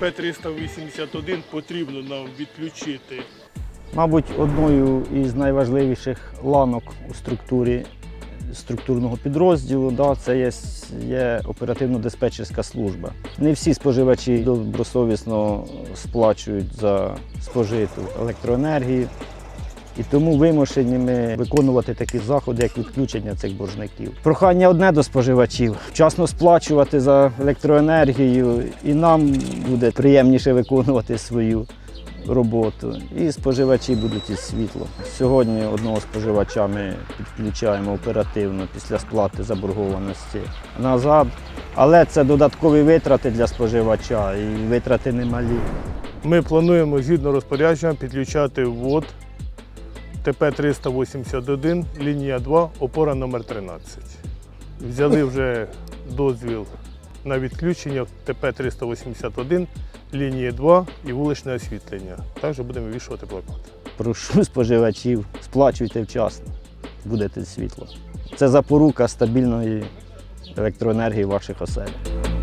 ТП-381 потрібно нам відключити. Мабуть, одною із найважливіших ланок у структурі структурного підрозділу да, це є, є оперативно-диспетчерська служба. Не всі споживачі добросовісно сплачують за спожиту електроенергію. І тому вимушені ми виконувати такі заходи, як відключення цих боржників. Прохання одне до споживачів вчасно сплачувати за електроенергію, і нам буде приємніше виконувати свою роботу. І споживачі будуть із світлом. Сьогодні одного споживача ми підключаємо оперативно після сплати заборгованості назад. Але це додаткові витрати для споживача і витрати немалі. Ми плануємо згідно розпорядження підключати ввод ТП-381, лінія 2, опора номер 13. Взяли вже дозвіл на відключення ТП-381, лінії 2 і вуличне освітлення. Також будемо вішувати плакати. Прошу споживачів, сплачуйте вчасно, будете світло. Це запорука стабільної електроенергії ваших оселях.